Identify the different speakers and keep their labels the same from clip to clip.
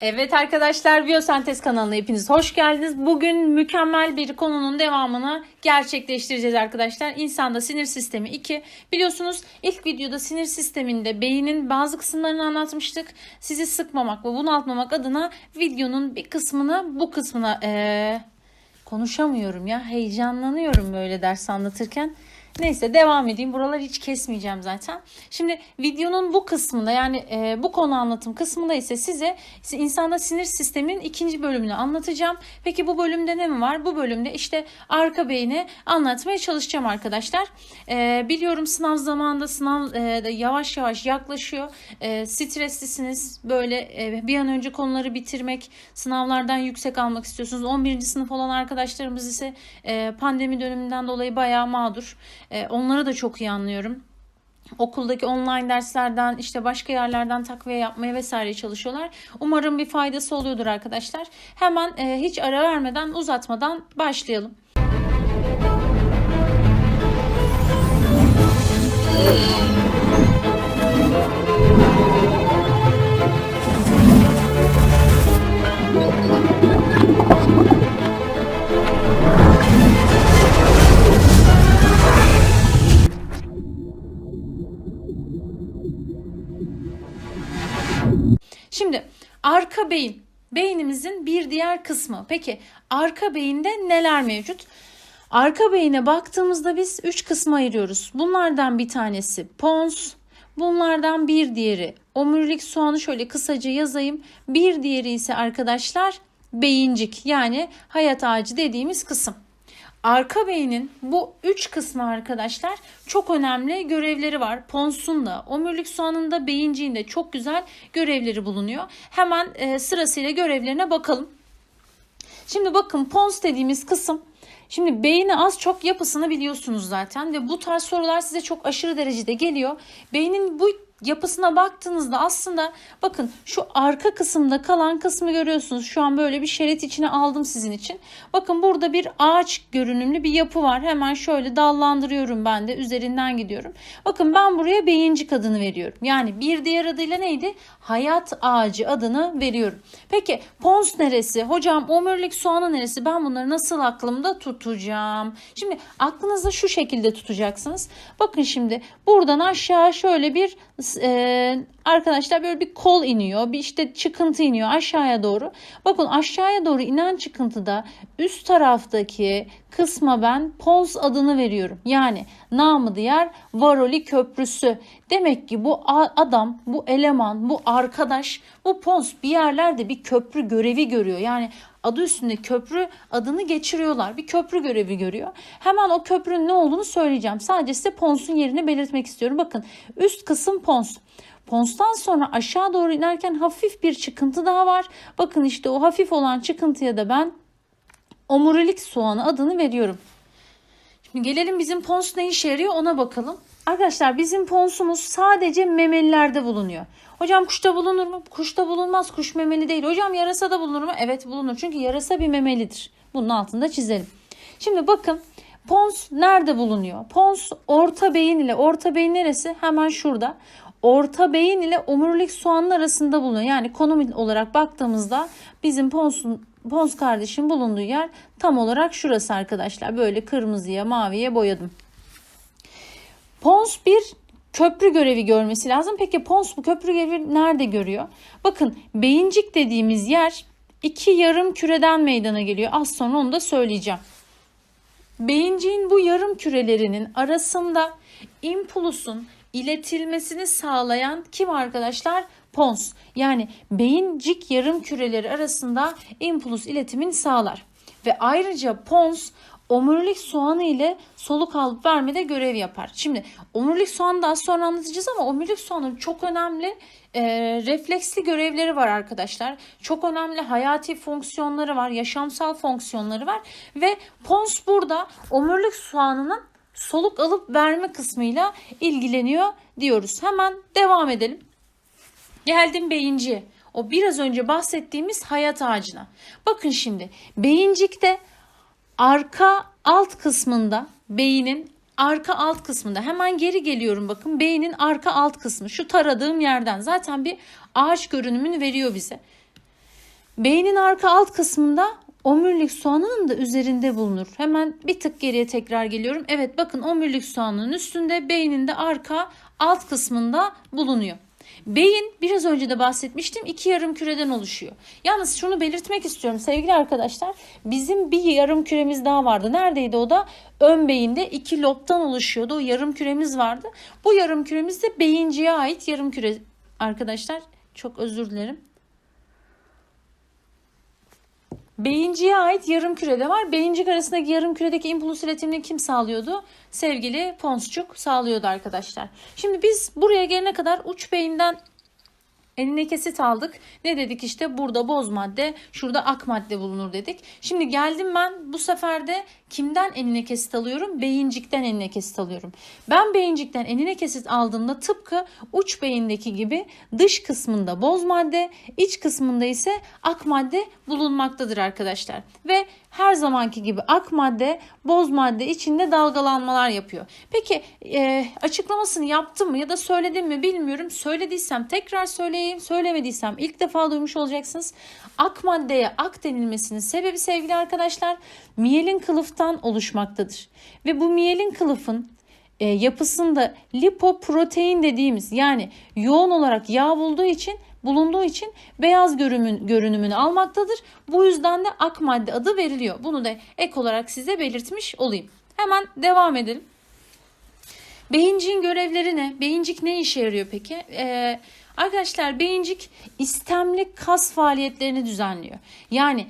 Speaker 1: Evet arkadaşlar Biyosentez kanalına hepiniz hoş geldiniz. Bugün mükemmel bir konunun devamını gerçekleştireceğiz arkadaşlar. İnsanda sinir sistemi 2. Biliyorsunuz ilk videoda sinir sisteminde beynin bazı kısımlarını anlatmıştık. Sizi sıkmamak ve bunaltmamak adına videonun bir kısmını bu kısmına eee, konuşamıyorum ya. Heyecanlanıyorum böyle ders anlatırken. Neyse devam edeyim. Buraları hiç kesmeyeceğim zaten. Şimdi videonun bu kısmında yani e, bu konu anlatım kısmında ise size insanda sinir sisteminin ikinci bölümünü anlatacağım. Peki bu bölümde ne mi var? Bu bölümde işte arka beyni anlatmaya çalışacağım arkadaşlar. E, biliyorum sınav zamanında sınav e, yavaş yavaş yaklaşıyor. E, streslisiniz. Böyle e, bir an önce konuları bitirmek, sınavlardan yüksek almak istiyorsunuz. 11. sınıf olan arkadaşlarımız ise e, pandemi döneminden dolayı bayağı mağdur. E, onları da çok iyi anlıyorum. Okuldaki online derslerden işte başka yerlerden takviye yapmaya vesaire çalışıyorlar. Umarım bir faydası oluyordur arkadaşlar. Hemen e, hiç ara vermeden uzatmadan başlayalım. Şimdi arka beyin beynimizin bir diğer kısmı. Peki arka beyinde neler mevcut? Arka beyine baktığımızda biz 3 kısma ayırıyoruz. Bunlardan bir tanesi pons, bunlardan bir diğeri omurilik soğanı şöyle kısaca yazayım. Bir diğeri ise arkadaşlar beyincik yani hayat ağacı dediğimiz kısım. Arka beynin bu üç kısmı arkadaşlar çok önemli görevleri var. Ponsun da, omurilik soğanında, beyinciğinde çok güzel görevleri bulunuyor. Hemen e, sırasıyla görevlerine bakalım. Şimdi bakın pons dediğimiz kısım Şimdi beyni az çok yapısını biliyorsunuz zaten ve bu tarz sorular size çok aşırı derecede geliyor. Beynin bu yapısına baktığınızda aslında bakın şu arka kısımda kalan kısmı görüyorsunuz. Şu an böyle bir şerit içine aldım sizin için. Bakın burada bir ağaç görünümlü bir yapı var. Hemen şöyle dallandırıyorum ben de üzerinden gidiyorum. Bakın ben buraya beyincik adını veriyorum. Yani bir diğer adıyla neydi? Hayat ağacı adını veriyorum. Peki pons neresi? Hocam omurilik soğanı neresi? Ben bunları nasıl aklımda tutacağım? Şimdi aklınızda şu şekilde tutacaksınız. Bakın şimdi buradan aşağı şöyle bir e, arkadaşlar böyle bir kol iniyor. Bir işte çıkıntı iniyor aşağıya doğru. Bakın aşağıya doğru inen çıkıntıda üst taraftaki kısma ben Pons adını veriyorum. Yani namı diğer Varoli Köprüsü. Demek ki bu adam, bu eleman, bu arkadaş, bu Pons bir yerlerde bir köprü görevi görüyor. Yani adı üstünde köprü adını geçiriyorlar. Bir köprü görevi görüyor. Hemen o köprünün ne olduğunu söyleyeceğim. Sadece size Pons'un yerini belirtmek istiyorum. Bakın üst kısım Pons. Pons'tan sonra aşağı doğru inerken hafif bir çıkıntı daha var. Bakın işte o hafif olan çıkıntıya da ben omurilik soğanı adını veriyorum. Şimdi gelelim bizim pons ne işe yarıyor ona bakalım. Arkadaşlar bizim ponsumuz sadece memelilerde bulunuyor. Hocam kuşta bulunur mu? Kuşta bulunmaz. Kuş memeli değil. Hocam yarasada bulunur mu? Evet bulunur. Çünkü yarasa bir memelidir. Bunun altında çizelim. Şimdi bakın pons nerede bulunuyor? Pons orta beyin ile orta beyin neresi? Hemen şurada. Orta beyin ile omurilik soğanın arasında bulunuyor. Yani konum olarak baktığımızda bizim ponsun Pons kardeşim bulunduğu yer tam olarak şurası arkadaşlar. Böyle kırmızıya maviye boyadım. Pons bir köprü görevi görmesi lazım. Peki Pons bu köprü görevi nerede görüyor? Bakın beyincik dediğimiz yer iki yarım küreden meydana geliyor. Az sonra onu da söyleyeceğim. Beyinciğin bu yarım kürelerinin arasında impulusun iletilmesini sağlayan kim arkadaşlar? Pons yani beyincik yarım küreleri arasında impuls iletimini sağlar. Ve ayrıca pons omurilik soğanı ile soluk alıp vermede görev yapar. Şimdi omurilik soğanı daha sonra anlatacağız ama omurilik soğanın çok önemli e, refleksli görevleri var arkadaşlar. Çok önemli hayati fonksiyonları var, yaşamsal fonksiyonları var ve pons burada omurilik soğanının soluk alıp verme kısmıyla ilgileniyor diyoruz. Hemen devam edelim. Geldim beyinciye. O biraz önce bahsettiğimiz hayat ağacına. Bakın şimdi beyincikte arka alt kısmında beynin arka alt kısmında hemen geri geliyorum bakın beynin arka alt kısmı şu taradığım yerden zaten bir ağaç görünümünü veriyor bize. Beynin arka alt kısmında omurilik soğanının da üzerinde bulunur. Hemen bir tık geriye tekrar geliyorum. Evet bakın omurilik soğanının üstünde beyninde arka alt kısmında bulunuyor. Beyin biraz önce de bahsetmiştim iki yarım küreden oluşuyor. Yalnız şunu belirtmek istiyorum sevgili arkadaşlar. Bizim bir yarım küremiz daha vardı. Neredeydi o da? Ön beyinde iki lobtan oluşuyordu. O yarım küremiz vardı. Bu yarım küremiz de beyinciye ait yarım küre arkadaşlar. Çok özür dilerim. Beyinciye ait yarım kürede var. Beyincik arasındaki yarım küredeki impuls iletimini kim sağlıyordu? Sevgili Ponsçuk sağlıyordu arkadaşlar. Şimdi biz buraya gelene kadar uç beyinden Eline kesit aldık. Ne dedik işte burada boz madde, şurada ak madde bulunur dedik. Şimdi geldim ben bu sefer de kimden eline kesit alıyorum? Beyincikten eline kesit alıyorum. Ben beyincikten eline kesit aldığımda tıpkı uç beyindeki gibi dış kısmında boz madde, iç kısmında ise ak madde bulunmaktadır arkadaşlar. Ve her zamanki gibi ak madde, boz madde içinde dalgalanmalar yapıyor. Peki e, açıklamasını yaptım mı ya da söyledim mi bilmiyorum. Söylediysem tekrar söyleyeyim. Söylemediysem ilk defa duymuş olacaksınız. Ak maddeye ak denilmesinin sebebi sevgili arkadaşlar miyelin kılıftan oluşmaktadır. Ve bu miyelin kılıfın e, yapısında lipoprotein dediğimiz yani yoğun olarak yağ bulduğu için bulunduğu için beyaz görünümün, görünümünü almaktadır. Bu yüzden de ak madde adı veriliyor. Bunu da ek olarak size belirtmiş olayım. Hemen devam edelim. Beyincin görevleri ne? Beyincik ne işe yarıyor peki? Ee, arkadaşlar beyincik istemli kas faaliyetlerini düzenliyor. Yani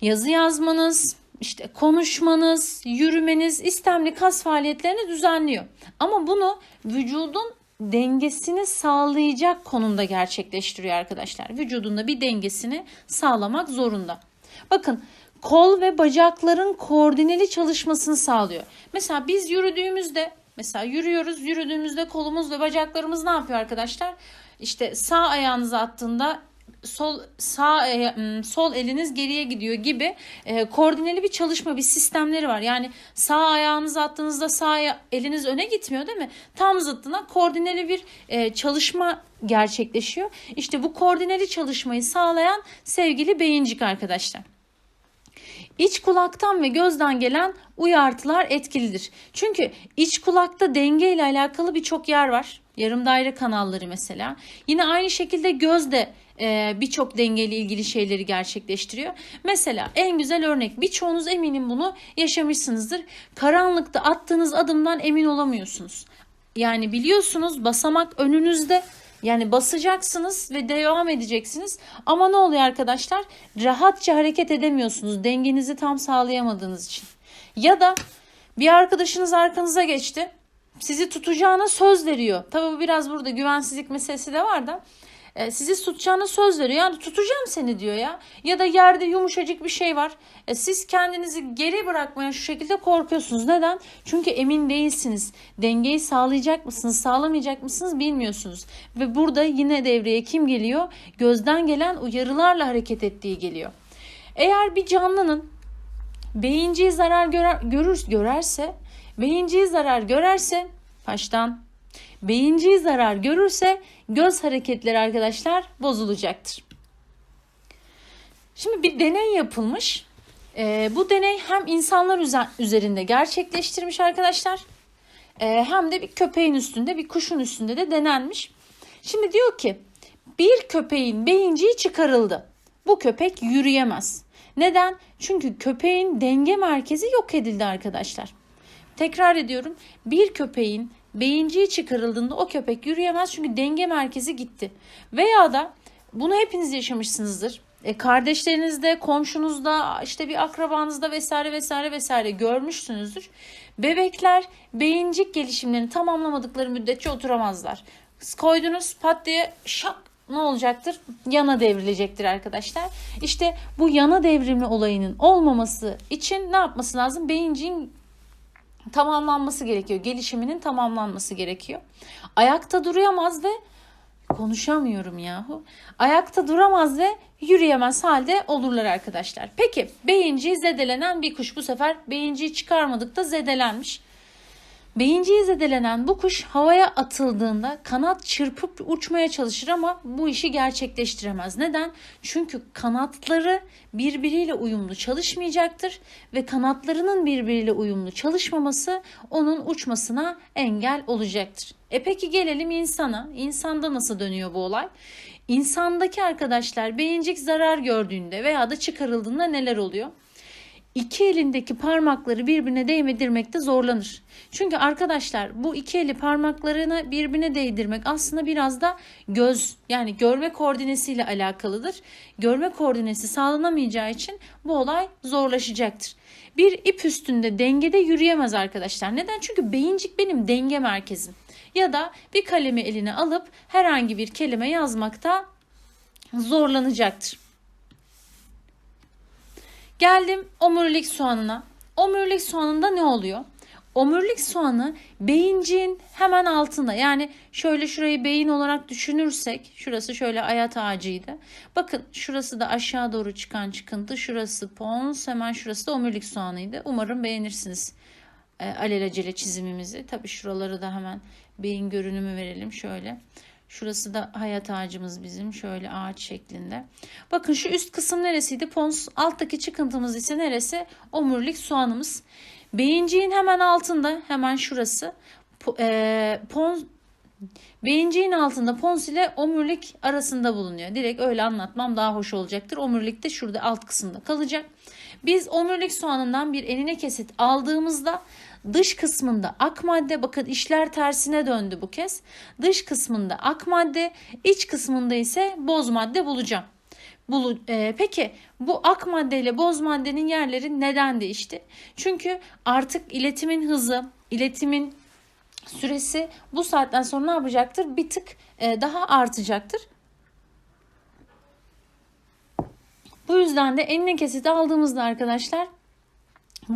Speaker 1: yazı yazmanız, işte konuşmanız, yürümeniz istemli kas faaliyetlerini düzenliyor. Ama bunu vücudun dengesini sağlayacak konumda gerçekleştiriyor arkadaşlar. Vücudunda bir dengesini sağlamak zorunda. Bakın kol ve bacakların koordineli çalışmasını sağlıyor. Mesela biz yürüdüğümüzde mesela yürüyoruz yürüdüğümüzde kolumuz ve bacaklarımız ne yapıyor arkadaşlar? İşte sağ ayağınızı attığında sol sağ e, sol eliniz geriye gidiyor gibi e, koordineli bir çalışma bir sistemleri var. Yani sağ ayağınızı attığınızda sağ eliniz öne gitmiyor değil mi? Tam zıttına koordineli bir e, çalışma gerçekleşiyor. İşte bu koordineli çalışmayı sağlayan sevgili beyincik arkadaşlar. İç kulaktan ve gözden gelen uyartılar etkilidir. Çünkü iç kulakta denge ile alakalı birçok yer var. Yarım daire kanalları mesela. Yine aynı şekilde göz de e, birçok dengeyle ilgili şeyleri gerçekleştiriyor. Mesela en güzel örnek birçoğunuz eminim bunu yaşamışsınızdır. Karanlıkta attığınız adımdan emin olamıyorsunuz. Yani biliyorsunuz basamak önünüzde yani basacaksınız ve devam edeceksiniz. Ama ne oluyor arkadaşlar? Rahatça hareket edemiyorsunuz. Dengenizi tam sağlayamadığınız için. Ya da bir arkadaşınız arkanıza geçti. Sizi tutacağına söz veriyor. Tabii bu biraz burada güvensizlik meselesi de var da e, sizi tutacağına söz veriyor. Yani tutacağım seni diyor ya. Ya da yerde yumuşacık bir şey var. E, siz kendinizi geri bırakmaya şu şekilde korkuyorsunuz. Neden? Çünkü emin değilsiniz. Dengeyi sağlayacak mısınız, sağlamayacak mısınız bilmiyorsunuz. Ve burada yine devreye kim geliyor? Gözden gelen uyarılarla hareket ettiği geliyor. Eğer bir canlının beyinciği zarar görer, görür, görerse, beyinciği zarar görerse baştan beyinciği zarar görürse göz hareketleri arkadaşlar bozulacaktır. Şimdi bir deney yapılmış. Ee, bu deney hem insanlar üzerinde gerçekleştirmiş arkadaşlar ee, hem de bir köpeğin üstünde bir kuşun üstünde de denenmiş. Şimdi diyor ki bir köpeğin beyinciği çıkarıldı. Bu köpek yürüyemez. Neden? Çünkü köpeğin denge merkezi yok edildi arkadaşlar. Tekrar ediyorum. Bir köpeğin beyinciği çıkarıldığında o köpek yürüyemez çünkü denge merkezi gitti. Veya da bunu hepiniz yaşamışsınızdır. E, kardeşlerinizde, komşunuzda, işte bir akrabanızda vesaire vesaire vesaire görmüşsünüzdür. Bebekler beyincik gelişimlerini tamamlamadıkları müddetçe oturamazlar. Koydunuz pat diye şak ne olacaktır? Yana devrilecektir arkadaşlar. İşte bu yana devrimli olayının olmaması için ne yapması lazım? Beyinciğin tamamlanması gerekiyor. Gelişiminin tamamlanması gerekiyor. Ayakta duramaz ve konuşamıyorum yahu. Ayakta duramaz ve yürüyemez halde olurlar arkadaşlar. Peki beyinciği zedelenen bir kuş bu sefer beyinciği çıkarmadık da zedelenmiş. Beyinciği zedelenen bu kuş havaya atıldığında kanat çırpıp uçmaya çalışır ama bu işi gerçekleştiremez. Neden? Çünkü kanatları birbiriyle uyumlu çalışmayacaktır ve kanatlarının birbiriyle uyumlu çalışmaması onun uçmasına engel olacaktır. E peki gelelim insana. İnsanda nasıl dönüyor bu olay? İnsandaki arkadaşlar beyincik zarar gördüğünde veya da çıkarıldığında neler oluyor? İki elindeki parmakları birbirine değdirmekte zorlanır. Çünkü arkadaşlar bu iki eli parmaklarını birbirine değdirmek aslında biraz da göz yani görme koordinesiyle alakalıdır. Görme koordinesi sağlanamayacağı için bu olay zorlaşacaktır. Bir ip üstünde dengede yürüyemez arkadaşlar. Neden? Çünkü beyincik benim denge merkezim. Ya da bir kalemi eline alıp herhangi bir kelime yazmakta zorlanacaktır. Geldim omurilik soğanına. Omurilik soğanında ne oluyor? Omurilik soğanı beyinciğin hemen altında. Yani şöyle şurayı beyin olarak düşünürsek, şurası şöyle ayat ağacıydı. Bakın şurası da aşağı doğru çıkan çıkıntı, şurası pons, hemen şurası da omurilik soğanıydı. Umarım beğenirsiniz e, alelacele çizimimizi. Tabii şuraları da hemen beyin görünümü verelim şöyle. Şurası da hayat ağacımız bizim şöyle ağaç şeklinde. Bakın şu üst kısım neresiydi? Pons. Alttaki çıkıntımız ise neresi? Omurilik soğanımız. Beyinciğin hemen altında hemen şurası. E, pons Beyinciğin altında pons ile omurilik arasında bulunuyor. Direkt öyle anlatmam daha hoş olacaktır. Omurilik de şurada alt kısımda kalacak. Biz omurilik soğanından bir enine kesit aldığımızda Dış kısmında ak madde bakın işler tersine döndü bu kez. Dış kısmında ak madde, iç kısmında ise boz madde bulacağım. Bulu, e, peki bu ak madde ile boz maddenin yerleri neden değişti? Çünkü artık iletimin hızı, iletimin süresi bu saatten sonra ne yapacaktır? Bir tık e, daha artacaktır. Bu yüzden de enine kesiti aldığımızda arkadaşlar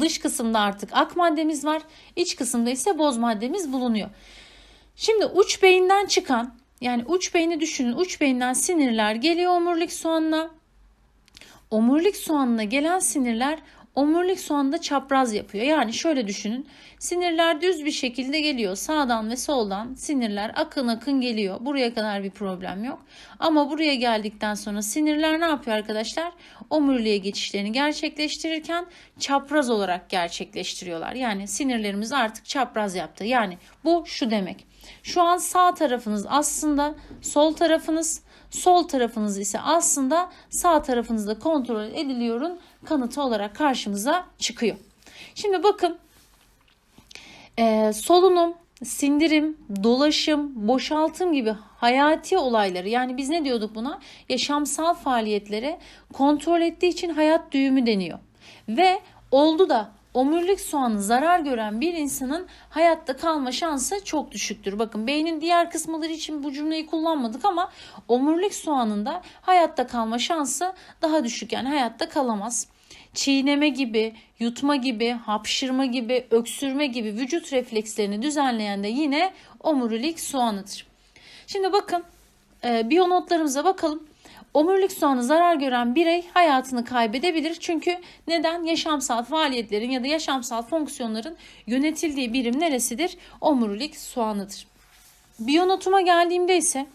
Speaker 1: Dış kısımda artık ak maddemiz var. İç kısımda ise boz maddemiz bulunuyor. Şimdi uç beyinden çıkan yani uç beyni düşünün. Uç beyinden sinirler geliyor omurilik soğanına. Omurilik soğanına gelen sinirler omurilik soğanda çapraz yapıyor. Yani şöyle düşünün. Sinirler düz bir şekilde geliyor. Sağdan ve soldan sinirler akın akın geliyor. Buraya kadar bir problem yok. Ama buraya geldikten sonra sinirler ne yapıyor arkadaşlar? Omuriliğe geçişlerini gerçekleştirirken çapraz olarak gerçekleştiriyorlar. Yani sinirlerimiz artık çapraz yaptı. Yani bu şu demek. Şu an sağ tarafınız aslında sol tarafınız, sol tarafınız ise aslında sağ tarafınızda kontrol ediliyorun kanıtı olarak karşımıza çıkıyor. Şimdi bakın e, solunum, sindirim, dolaşım, boşaltım gibi hayati olayları yani biz ne diyorduk buna? Yaşamsal faaliyetlere kontrol ettiği için hayat düğümü deniyor. Ve oldu da omurilik soğanı zarar gören bir insanın hayatta kalma şansı çok düşüktür. Bakın beynin diğer kısımları için bu cümleyi kullanmadık ama omurilik soğanında hayatta kalma şansı daha düşük. Yani hayatta kalamaz çiğneme gibi, yutma gibi, hapşırma gibi, öksürme gibi vücut reflekslerini düzenleyen de yine omurilik soğanıdır. Şimdi bakın e, biyonotlarımıza bakalım. Omurilik soğanı zarar gören birey hayatını kaybedebilir. Çünkü neden? Yaşamsal faaliyetlerin ya da yaşamsal fonksiyonların yönetildiği birim neresidir? Omurilik soğanıdır. Biyonotuma geldiğimde ise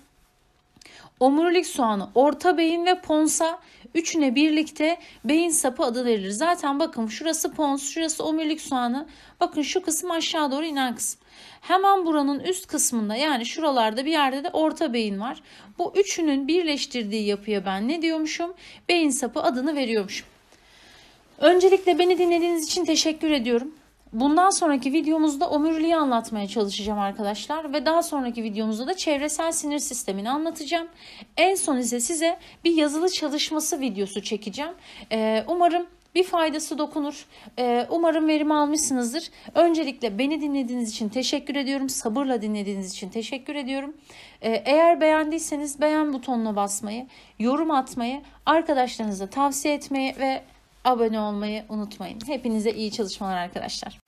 Speaker 1: omurilik soğanı, orta beyin ve ponsa üçüne birlikte beyin sapı adı verilir. Zaten bakın şurası pons, şurası omurilik soğanı. Bakın şu kısım aşağı doğru inen kısım. Hemen buranın üst kısmında yani şuralarda bir yerde de orta beyin var. Bu üçünün birleştirdiği yapıya ben ne diyormuşum? Beyin sapı adını veriyormuşum. Öncelikle beni dinlediğiniz için teşekkür ediyorum. Bundan sonraki videomuzda omuriliği anlatmaya çalışacağım arkadaşlar ve daha sonraki videomuzda da çevresel sinir sistemini anlatacağım. En son ise size bir yazılı çalışması videosu çekeceğim. Ee, umarım bir faydası dokunur. Ee, umarım verim almışsınızdır. Öncelikle beni dinlediğiniz için teşekkür ediyorum. Sabırla dinlediğiniz için teşekkür ediyorum. Ee, eğer beğendiyseniz beğen butonuna basmayı, yorum atmayı, arkadaşlarınıza tavsiye etmeyi ve abone olmayı unutmayın. Hepinize iyi çalışmalar arkadaşlar.